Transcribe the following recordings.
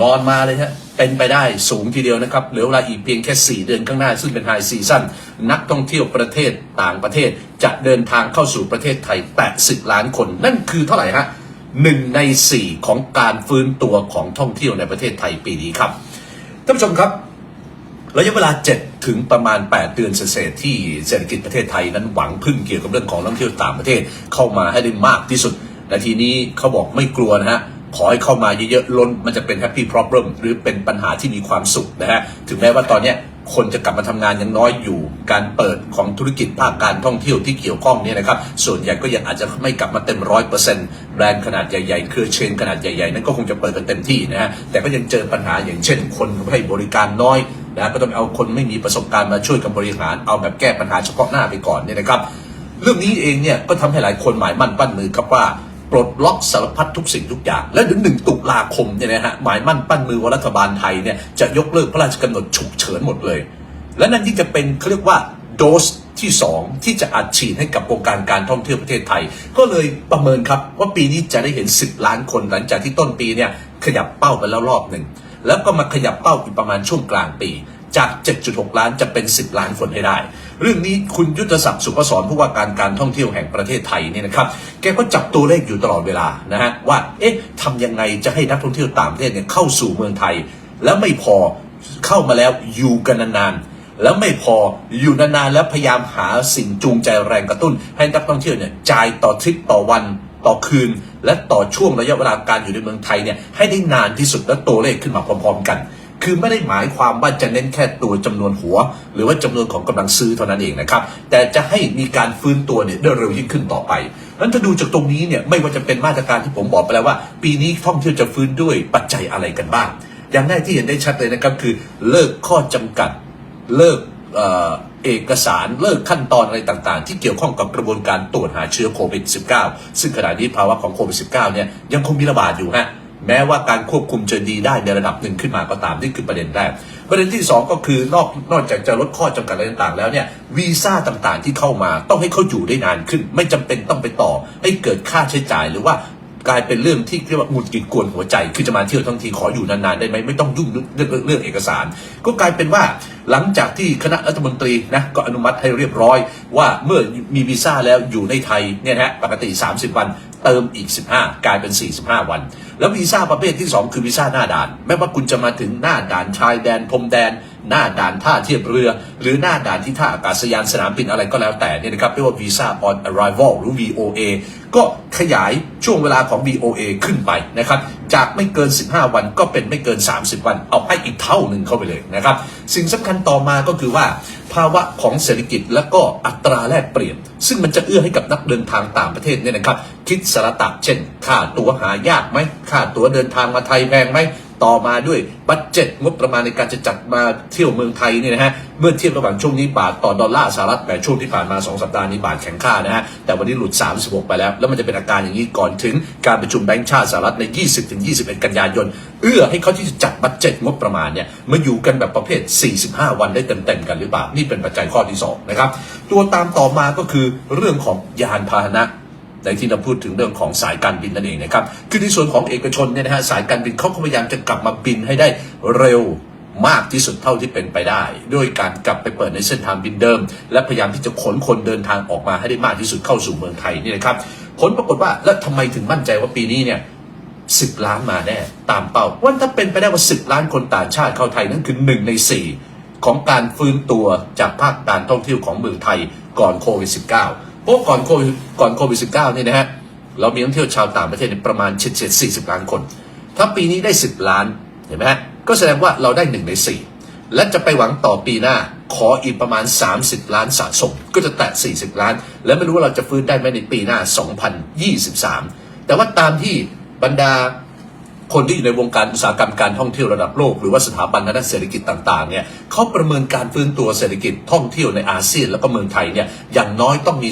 นอนมาเลยฮะเป็นไปได้สูงทีเดียวนะครับเหลือเวลาอีกเพียงแค่ 4 เดือนข้างหน้า ซึ่งเป็นไฮซีซั่นนักท่องเที่ยวประเทศต่างประเทศ จะเดินทางเข้าสู่ประเทศไทย 80 ล้านคน นั่นคือเท่าไหร่ฮะหนึ่งใน 4 ของการฟื้นตัวของท่องเที่ยวในประเทศไทยปีนี้ครับท่านผู้ชมครับระยะเวลา 7 ถึงประมาณ 8 เดือนเศษที่เศรษฐกิจประเทศไทยนั้นหวังพึ่งเกี่ยวกับเรื่องของนักท่องเที่ยวต่างประเทศเข้ามาให้ได้มากที่สุดและทีนี้เขาบอกไม่กลัวนะฮะ ขอให้เข้ามาเยอะๆล้นมันจะเป็น happy problem หรือเป็นปัญหาที่มีความสุขนะฮะถึงแม้ว่าตอนนี้คนจะกลับมาทำงานยังน้อยอยู่ การเปิดของธุรกิจภาคการท่องเที่ยวที่เกี่ยวข้องเนี่ยนะครับ ส่วนใหญ่ก็ยังอาจจะไม่กลับมาเต็มร้อยเปอร์เซ็นต์แบรนด์ขนาดใหญ่ๆ เครือเชนขนาดใหญ่ๆ นั้นก็คงจะเปิดกันเต็มที่นะฮะ แต่ก็ยังเจอปัญหาอย่างเช่น คนให้บริการน้อยนะก็ต้องเอาคนไม่มีประสบการณ์มาช่วยกันบริหาร เอาแบบแก้ปัญหาเฉพาะหน้าไปก่อนเนี่ยนะครับ เรื่องนี้เองเนี่ยก็ทำให้หลายคนหมายมั่นปั้นมือครับว่า ปลดล็อกสารพัดทุกสิ่งทุกอย่าง และถึงหนึ่งตุลาคมเนี่ยนะฮะหมายมั่นปั้นมือว่ารัฐบาลไทยเนี่ยจะยกเลิกพระราชกำหนดฉุกเฉินหมดเลย และนั่นที่จะเป็นเขาเรียกว่าโดสที่ 2 ที่จะอัดฉีดให้กับวงการการท่องเที่ยวประเทศไทย ก็เลยประเมินครับว่าปีนี้จะได้เห็น 10 ล้านคนหลังจากที่ต้นปีเนี่ยขยับเป้าไปแล้วรอบหนึ่งแล้วก็มาขยับเป้าอีกประมาณช่วงกลางปี จาก 7.6 ล้านจะเป็น 10 ล้านคนให้ได้ เรื่องนี้คุณยุทธศักดิ์สุพศรผู้ว่าการการท่องเที่ยวแห่งประเทศไทยเนี่ยนะครับ แกก็จับตัวเลขอยู่ตลอดเวลานะฮะว่า เอ๊ะทำยังไงจะให้นักท่องเที่ยวต่างประเทศเนี่ยเข้าสู่เมืองไทย แล้วไม่พอเข้ามาแล้วอยู่กันนานๆแล้วไม่พออยู่นานๆแล้วพยายามหาสิ่งจูงใจแรงกระตุ้น ให้นักท่องเที่ยวเนี่ยจ่ายต่อทริปต่อวันต่อคืน และต่อช่วงระยะเวลาการอยู่ในเมืองไทยเนี่ยให้ได้นานที่สุดและตัวเลขขึ้นมาพร้อม ๆ กัน คือไม่ได้หมายความว่าจะเน้นแค่ตัวจำนวนหัว หรือว่าจำนวนของกำลังซื้อเท่านั้นเองนะครับ แต่จะให้มีการฟื้นตัวเนี่ยได้เร็วยิ่งขึ้นต่อไปนั้นถ้าดูจากตรงนี้เนี่ยไม่ว่าจะเป็นมาตรการที่ผมบอกไปแล้วว่า ปีนี้ท่องเที่ยวจะฟื้นด้วยปัจจัยอะไรกันบ้าง อย่างแรกที่เห็นได้ชัดเลยนะครับคือเลิกข้อจำกัดเลิกเอ่อเอกสารเลิกขั้นตอนอะไรต่างๆ ที่เกี่ยวข้องกับกระบวนการตรวจหาเชื้อโควิด -19 ซึ่งขณะนี้ภาวะของโควิด -19 เนี่ยยังคงมีระบาดอยู่ฮะ แม้ว่าการควบคุมจะดีได้ในระดับหนึ่งขึ้นมาก็ตามนี่คือประเด็นแรกประเด็นที่ 2 ก็คือนอกนอกจากจะลดข้อจำกัดอะไรต่างๆ แล้วเนี่ยวีซ่าต่างๆที่เข้ามาต้องให้เขาอยู่ได้นานขึ้น ไม่จำเป็นต้องไปต่อ ให้เกิดค่าใช้จ่ายหรือว่ากลายเป็นเรื่องที่เรียกว่าหงุดหงิดกวนหัวใจ คือจะมาเที่ยวทั้งทีขออยู่นานๆได้ไหมไม่ต้องยุ่งเรื่องเรื่องเอกสาร ก็กลายเป็นว่าหลังจากที่คณะรัฐมนตรีนะก็อนุมัติให้เรียบร้อย ว่าเมื่อมีวีซ่าแล้วอยู่ในไทยเนี่ยนะฮะปกติ 30 วัน เติมอีก 15 กลายเป็น 45 วัน แล้ววีซ่าประเภทที่ 2 คือวีซ่าหน้าด่าน แม้ว่าคุณจะมาถึงหน้าด่านชายแดนพรมแดน หน้าด่านท่าเทียบเรือ หรือหน้าด่านที่ท่าอากาศยานสนามบินอะไรก็แล้วแต่เนี่ยนะครับเรียกว่าวีซ่า on arrival หรือ VOA ก็ขยายช่วงเวลาของ VOA ขึ้นไปนะครับ จากไม่เกิน 15 วันก็เป็นไม่เกิน 30 วัน เอาให้อีกเท่าหนึ่งเข้าไปเลยนะครับ สิ่งสำคัญต่อมาก็คือว่าภาวะของเศรษฐกิจและก็อัตราแลกเปลี่ยน ซึ่งมันจะเอื้อให้กับนักเดินทางต่างประเทศเนี่ยนะครับ คิดสารตักเช่นค่าตั๋วหายากไหมค่าตั๋วเดินทางมาไทยแพงไหม ต่อมาด้วยบัตเจ็ตงบประมาณในการจะจัดมาเที่ยวเมืองไทยเนี่ยนะฮะเมื่อเทียบระหว่างช่วงนี้บาทต่อดอลลาร์สหรัฐแต่ช่วงที่ผ่านมา 2 สัปดาห์นี้บาทแข็งค่านะฮะแต่วันนี้หลุด 36 ไปแล้ว แล้วมันจะเป็นอาการอย่างนี้ก่อนถึงการประชุมแบงก์ชาติสหรัฐใน 20-21 กันยายน เอื้อให้เขาที่จะจัดบัตเจ็ตงบประมาณเนี่ยมาอยู่กันแบบประเภท 45 วันได้เต็มๆกันหรือเปล่านี่เป็นปัจจัยข้อที่สองนะครับตัวตามต่อมาก็คือเรื่องของยานพาหนะ ในที่เราพูดถึงเรื่องของสายการบินนั่นเองนะครับคือในส่วนของเอกชนเนี่ยนะฮะสายการบินเขาพยายามจะกลับมาบินให้ได้เร็วมากที่สุดเท่าที่เป็นไปได้ ด้วยการกลับไปเปิดในเส้นทางบินเดิม และพยายามที่จะขนคนเดินทางออกมาให้ได้มากที่สุดเข้าสู่เมืองไทยนี่นะครับผลปรากฏว่าแล้วทำไมถึงมั่นใจว่าปีนี้เนี่ยสิบล้านมาแน่ตามเป้าว่าถ้าเป็นไปได้ว่าสิบล้านคนต่างชาติเข้าไทยนั่นคือหนึ่งในสี่ของการฟื้นตัวจากภาคการท่องเที่ยวของเมืองไทยก่อนโควิด -19 เพราะก่อนโควิดก่อนโควิด -19 เนี่ยนะฮะเรามีนักท่องเที่ยวชาวต่างประเทศเนี่ยประมาณเฉียดเฉียด40ล้านคน ถ้าปีนี้ได้10ล้านเห็นไหมฮะก็แสดงว่าเราได้หนึ่งในสี่และจะไปหวังต่อปีหน้าขออีกประมาณ 30 ล้านสะสม ก็จะแตะ 40 ล้าน และไม่รู้ว่าเราจะฟื้นได้ไหมในปีหน้า 2023 แต่ว่าตามที่บรรดา คนที่อยู่ในวงการอุตสาหกรรมการท่องเที่ยวระดับโลก หรือว่าสถาบันทางด้านเศรษฐกิจต่างๆเนี่ยเขาประเมินการฟื้นตัวเศรษฐกิจท่องเที่ยวในอาเซียนแล้วก็เมืองไทยเนี่ยอย่างน้อยต้องมี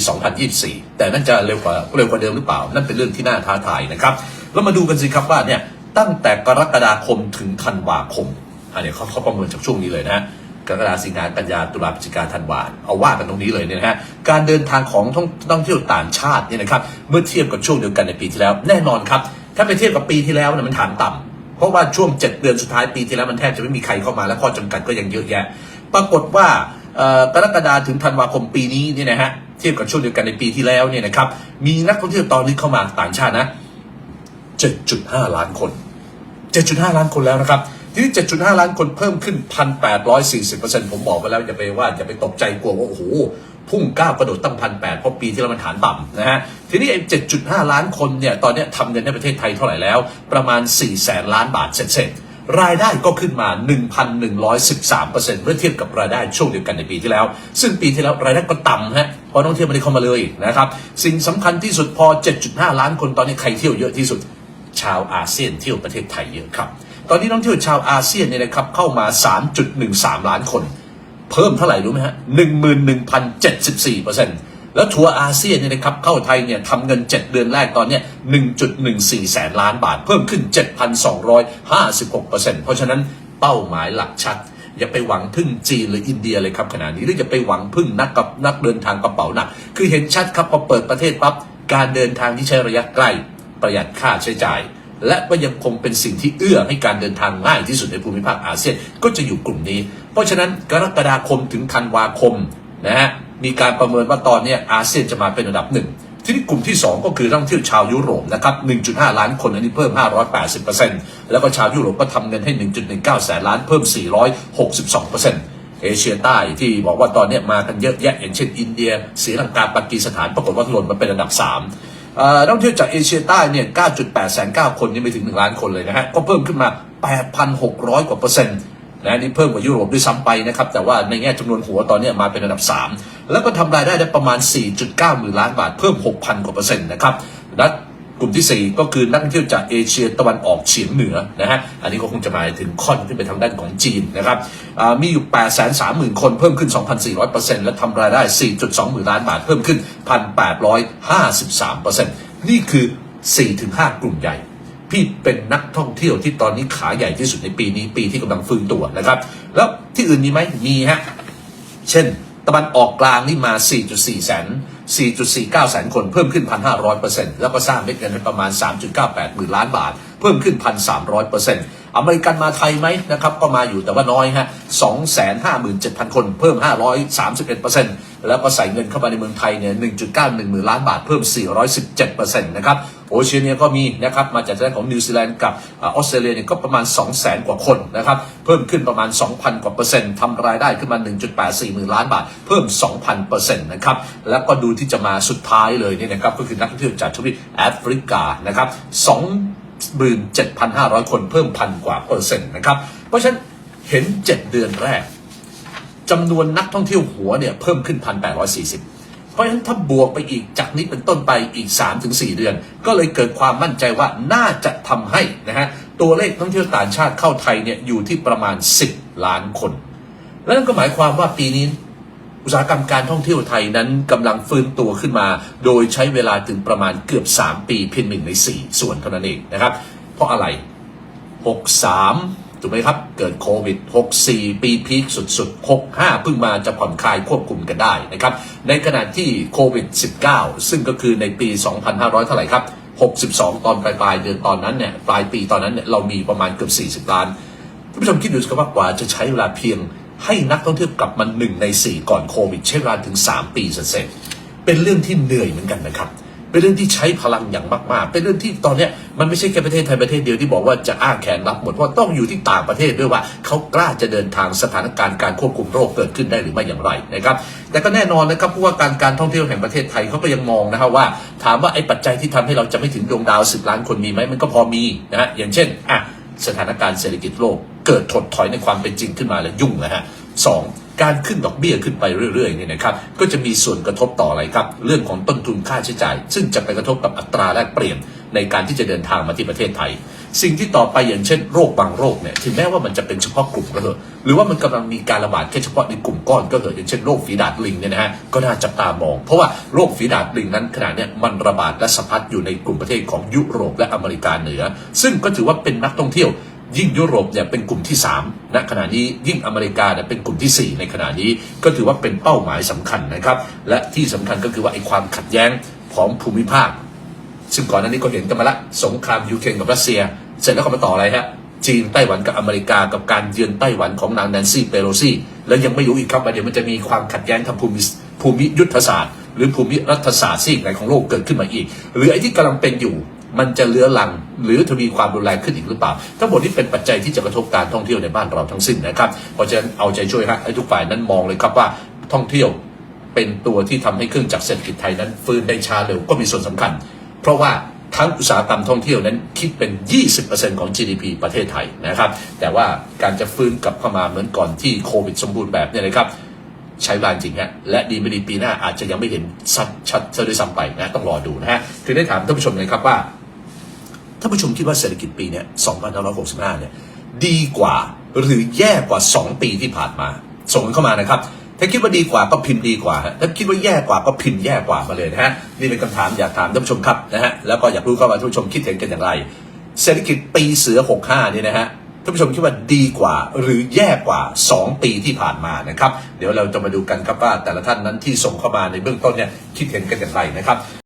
2024 แต่นั่นจะเร็วกว่าเร็วกว่าเดิมหรือเปล่า นั่นเป็นเรื่องที่น่าท้าทายนะครับแล้วมาดูกันสิครับว่าเนี่ยตั้งแต่กรกฎาคมถึงธันวาคมอันนี้เขาเขาประเมินจากช่วงนี้เลยนะกรกฎาสิงหากันยาตุลาพฤศจิกาธันวาเอาว่ากันตรงนี้เลยเนี่ยนะฮะการเดินทางของท่องท่องเที่ยวต่างชาติเนี่ยนะครับเมื่อเทียบกับช่วงเดียวกันในปีที่แล้ว แน่นอนครับ ถ้าไปเทียบกับปีที่แล้วเนี่ยมันฐานต่ำเพเพราะว่าช่วง7เดือนสุดท้ายปีที่แล้วมันแทบจะไม่มีใครเข้ามาและข้อจำกัดก็ยังเยอะแยะ ปรากฏว่ากรกฎาถึงธันวาคมปีนี้เนี่ยนะฮะเทียบกับช่วงเดียวกันในปีที่แล้วเนี่ยนะครับมีนักท่องเที่ยวตอนนี้เข้ามาต่างชาตินะ7.5 ล้านคน 7.5 ล้านคนแล้วนะครับ ทีนี้ 7.5 ล้านคนเพิ่มขึ้น 1,840%ผมบอกไปแล้วจะไปว่าจะไปตกใจกลัวว่าโอ้โห พุ่งก้าวกระโดดตั้งพันแปดเพราะปีที่แล้วมันฐานต่ำนะฮะ ทีนี้ไอ้7.5ล้านคนเนี่ย ตอนนี้ทำเงินในประเทศไทยเท่าไหร่แล้ว ประมาณ4แสนล้านบาทเสร็จรายได้ก็ขึ้นมา 1,113%เมื่อเทียบกับรายได้ช่วงเดียวกันในปีที่แล้ว ซึ่งปีที่แล้วรายได้ก็ต่ำฮะเพราะนักท่องเที่ยวไม่ได้เข้ามาเลยนะครับ สิ่งสำคัญที่สุดพอ 7.5 ล้านคนตอนนี้ใครเที่ยวเยอะที่สุด ชาวอาเซียนเที่ยวประเทศไทยเยอะครับ ตอนนี้นักท่องเที่ยวชาวอาเซียนเนี่ยนะครับเข้ามา 3.13 ล้านคน เพิ่มเท่าไหร่รู้ไหมฮะ11,074เจ็ดสิบสี่เปอร์เซ็นต์แล้วทัวร์อาเซียนเนี่ยนะครับเข้าไทยเนี่ยทำเงิน 7 เดือนแรกตอนเนี้ย1.14 แสนล้านบาท เพิ่มขึ้น 7,256เปอร์เซ็นต์เพราะฉะนั้นเป้าหมายหลักชัด อย่าไปหวังพึ่งจีนหรืออินเดียเลยครับขณะนี้หรือจะไปหวังพึ่งนักกับนักเดินทางกระเป๋าหนัก คือเห็นชัดครับพอเปิดประเทศปั๊บการเดินทางที่ใช้ระยะใกล้ประหยัดค่าใช้จ่าย และก็ยังคงเป็นสิ่งที่เอื้อให้การเดินทางง่ายที่สุดในภูมิภาคอาเซียนก็จะอยู่กลุ่มนี้ เพราะฉะนั้นกรกฎาคมถึงธันวาคมนะฮะมีการประเมินว่าตอนนี้อาเซียนจะมาเป็นอันดับหนึ่งทีนี้กลุ่มที่ 2 ก็คือท่องเที่ยวชาวยุโรปนะครับ 1.5 ล้านคนอันนี้เพิ่ม 580%แล้วก็ชาวยุโรปก็ทำเงินให้ 1.19 แสนล้านเพิ่ม 462%เอเชียใต้ที่บอกว่าตอนนี้มากันเยอะแยะอย่างเช่นอินเดียศรีลังกาปากีสถานปรากฏว่าหล่นมาเป็นอันดับ 3 นักท่องเที่ยวจากเอเชียใต้เนี่ย 9.8 แสน 9 คนนี่ไม่ถึง 1 ล้านคนเลยนะฮะ ก็เพิ่มขึ้นมา 8,600 กว่าเปอร์เซ็นต์นะนี่เพิ่มกว่ายุโรปด้วยซ้ำไปนะครับ แต่ว่าในแง่จำนวนหัวตอนนี้มาเป็นอันดับ 3 แล้วก็ทำรายได้ได้ประมาณ 4.9 หมื่นล้านบาท เพิ่ม 6,000 กว่าเปอร์เซ็นต์นะครับ กลุ่มที่ 4 ก็คือนักท่องเที่ยวจากเอเชียตะวันออกเฉียงเหนือนะฮะอันนี้ก็คงจะหมายถึงค่อนขึ้นไปทางด้านของจีนนะครับมีอยู่ 8 3 0 0 0 0 คนเพิ่มขึ้น 2,400%และทำรายได้ 4.2หมื่นล้านบาทเพิ่มขึ้น 1,853%นี่คือ 4-5 กลุ่มใหญ่พี่เป็นนักท่องเที่ยวที่ตอนนี้ขาใหญ่ที่สุดในปีนี้ปีที่กำลังฟื้นตัวนะครับ แล้วที่อื่นมีไหมมีฮะ เช่น ตะวันออกกลางนี่มา 4.4 แสน 4.49 แสนคนเพิ่มขึ้น 1,500%แล้วก็สร้างเม็ดเงินประมาณ 3.98 หมื่นล้านบาท เพิ่มขึ้น 1,300%อเมริกันมาไทยไหมนะครับก็มาอยู่แต่ว่าน้อยฮะ 257,000 คนเพิ่ม 531% แล้วก็ใส่เงินเข้ามาในเมืองไทยเนี่ย 1.91หมื่นล้านบาทเพิ่ม 417%นะครับ โอเชียเนียก็มีนะครับ มาจากทางด้านของนิวซีแลนด์กับอออสเตรเลียเนี่ยก็ประมาณ 200,000กว่าคนนะครับ เพิ่มขึ้นประมาณ 2,000 กว่าเปอร์เซ็นต์ทำรายได้ขึ้นมา 1.84หมื่นล้านบาท เพิ่ม 2,000เปอร์เซ็นต์นะครับ แล้วก็ดูที่จะมาสุดท้ายเลยเนี่ยนะครับ ก็คือนักท่องเที่ยวจากทวีปแอฟริกานะครับ27,500 คนเพิ่มพันกว่าเปอร์เซ็นต์นะครับ เพราะฉะนั้นเห็น 7 เดือนแรก จำนวนนักท่องเที่ยวหัวเนี่ยเพิ่มขึ้น 1,840 เพราะฉะนั้นถ้าบวกไปอีกจากนี้เป็นต้นไปอีก 3-4 เดือน ก็เลยเกิดความมั่นใจว่าน่าจะทำให้นะฮะตัวเลขท่องเที่ยวต่างชาติเข้าไทยเนี่ยอยู่ที่ประมาณ 10 ล้านคน และนั่นก็หมายความว่าปีนี้อุตสาหกรรมการท่องเที่ยวไทยนั้นกำลังฟื้นตัวขึ้นมา โดยใช้เวลาถึงประมาณเกือบ 3 ปีเพียงหนึ่งใน 4 ส่วนเท่านั้นเองนะครับ เพราะอะไร 63 ถูกไหมครับ เกิดโควิด 64 ปีพีคสุดๆ 65 เพิ่งมาจะผ่อนคลายควบคุมกันได้นะครับ ในขณะที่โควิด 19 ซึ่งก็คือในปี 2,500 เท่าไหร่ครับ 62 ตอนปลายปลายเดือนตอนนั้นเนี่ยปลายปีตอนนั้นเนี่ยเรามีประมาณเกือบ 40 ล้านท่านผู้ชมคิดดูสิครับว่ากว่าจะใช้เวลาเพียงให้นักท่องเที่ยวกลับมาหนึ่งในสี่ก่อนโควิดใช้เวลาถึง 3 ปีเสร็จเป็นเรื่องที่เหนื่อยเหมือนกันนะครับ เป็นเรื่องที่ใช้พลังอย่างมากๆ เป็นเรื่องที่ตอนนี้มันไม่ใช่แค่ประเทศไทยประเทศเดียวที่บอกว่าจะอ้าแขนรับหมดเพราะต้องอยู่ที่ต่างประเทศด้วยว่าเขากล้าจะเดินทางสถานการณ์การควบคุมโรคเกิดขึ้นได้หรือไม่อย่างไรนะครับแต่ก็แน่นอนนะครับเพราะว่าการการท่องเที่ยวแห่งประเทศไทยเขาก็ยังมองนะครับว่า ถามว่าไอ้ปัจจัยที่ทำให้เราจะไม่ถึงดวงดาวสิบล้านคนมีไหมมันก็พอมีนะฮะอย่างเช่นอะสถานการณ์เศรษฐกิจโลก เกิดถดถอยในความเป็นจริงขึ้นมาแล้วยุ่งนะฮะสอง การขึ้นดอกเบี้ยขึ้นไปเรื่อยๆเนี่ยนะครับก็จะมีส่วนกระทบต่ออะไรครับ เรื่องของต้นทุนค่าใช้จ่าย ซึ่งจะไปกระทบกับอัตราแลกเปลี่ยนในการที่จะเดินทางมาที่ประเทศไทย สิ่งที่ต่อไปอย่างเช่นโรคบางโรคเนี่ยถึงแม้ว่ามันจะเป็นเฉพาะกลุ่มก็เถอะหรือว่ามันกำลังมีการระบาดแค่เฉพาะในกลุ่มก้อนก็เถอะอย่างเช่นโรคฝีดาดลิงเนี่ยนะฮะก็น่าจับตามอง เพราะว่าโรคฝีดาดลิงนั้นขณะเนี้ยมันระบาดและสะพัดอยู่ในกลุ่มประเทศของยุโรปและอเมริกาเหนือ ซึ่งก็ถือว่าเป็นนักท่องเที่ยว ยิ่งยุโรปเนี่ยเป็นกลุ่มที่3ณขณะนี้ยิ่งอเมริกาเนี่ยเป็นกลุ่มที่ 4 ในขณะนี้ก็ถือว่าเป็นเป้าหมายสำคัญนะครับ และที่สำคัญก็คือว่าไอ้ความขัดแย้งของภูมิภาค ซึ่งก่อนหน้านี้ก็เห็นกันมาละสงครามยูเครนกับรัสเซีย เสร็จแล้วก็มาต่ออะไรฮะจีนไต้หวันกับอเมริกากับการเยือนไต้หวันของนางแนนซี่เปโลซี่ แล้วยังไม่รู้อีกครับว่าเดี๋ยวมันจะมีความขัดแย้งทางภูมิภูมิยุทธศาสตร์ หรือภูมิรัฐศาสตร์ซีกไหนของโลกเกิดขึ้นมาอีก หรือไอ้ที่กำลังเป็นอยู่ มันจะเลื้อรังหรือทวีความรุนแรงขึ้นอีกหรือเปล่า ทั้งหมดนี้เป็นปัจจัยที่จะกระทบการท่องเที่ยวในบ้านเราทั้งสิ้นนะครับ เพราะฉะนั้นเอาใจช่วยฮะให้ทุกฝ่ายนั้นมองเลยครับว่าท่องเที่ยวเป็นตัวที่ทำให้เครื่องจักรเศรษฐกิจไทยนั้นฟื้นได้ช้าเร็วก็มีส่วนสำคัญ เพราะว่าทั้งอุตสาหกรรมท่องเที่ยวนั้นคิดเป็น 20%ของ GDP ประเทศไทยนะครับ แต่ว่าการจะฟื้นกลับเข้ามาเหมือนก่อนที่โควิดสมบูรณ์แบบเนี่ยนะครับใช้เวลาจริงฮะและดีไม่ดีปีหน้าอาจจะยังไม่เห็นชัดชัดซะด้วยซ้ำไปนะต้องรอดูนะฮะถึงได้ถามท่านผู้ชมเลยครับว่า ท่านผู้ชมคิดว่าเศรษฐกิจปีเนี้ย2565 เนี่ย ดีกว่าหรือแย่กว่า 2 ปีที่ผ่านมา ส่งเข้ามานะครับ ถ้าคิดว่าดีกว่าก็พิมพ์ดีกว่าฮะถ้าคิดว่าแย่กว่าก็พิมพ์แย่กว่ามาเลยนะฮะ นี่เป็นคำถามอยากถามท่านผู้ชมครับนะฮะ แล้วก็อยากรู้ครับว่าท่านผู้ชมคิดเห็นกันอย่างไร เศรษฐกิจปีเสือ 65 นี่นะฮะท่านผู้ชมคิดว่าดีกว่าหรือแย่กว่า 2 ปีที่ผ่านมานะครับ เดี๋ยวเราจะมาดูกันครับว่าแต่ละท่านนั้นที่ส่งเข้ามาในเบื้องต้นเนี่ยคิดเห็นกันอย่างไรนะครับ